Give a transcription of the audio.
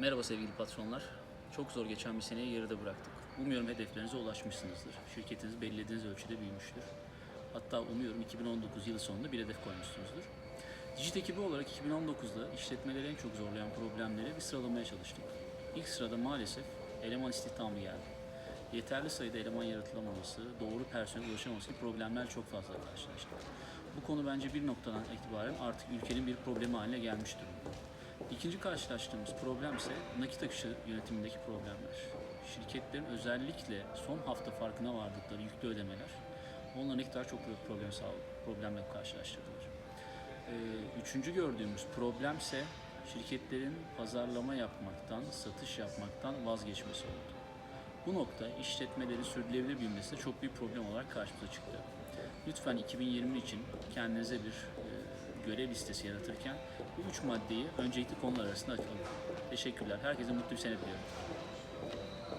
Merhaba sevgili patronlar. Çok zor geçen bir seneyi yarıda bıraktık. Umuyorum hedeflerinize ulaşmışsınızdır. Şirketiniz belirlediğiniz ölçüde büyümüştür. Hatta umuyorum 2019 yılı sonunda bir hedef koymuşsunuzdur. Dijit ekibi olarak 2019'da işletmeleri en çok zorlayan problemleri bir sıralamaya çalıştık. İlk sırada maalesef eleman istihdamı geldi. Yeterli sayıda eleman yaratılamaması, doğru personel ulaşamaması gibi problemler çok fazla karşılaştık. Bu konu bence bir noktadan itibaren artık ülkenin bir problemi haline gelmiş durumda. İkinci karşılaştığımız problem ise nakit akışı yönetimindeki problemler. Şirketlerin özellikle son hafta farkına vardıkları yüklü ödemeler onlara ne kadar çok büyük problem problemle karşılaştırdılar. Ee, Üçüncü gördüğümüz problem ise şirketlerin pazarlama yapmaktan, satış yapmaktan vazgeçmesi oldu. Bu nokta işletmelerin sürdürülebilir büyümesinde çok büyük problem olarak karşımıza çıktı. Lütfen 2020 için kendinize bir e, görev listesi yaratırken bu üç maddeyi öncelikli konular arasında açalım. Teşekkürler. Herkese mutlu bir sene diliyorum.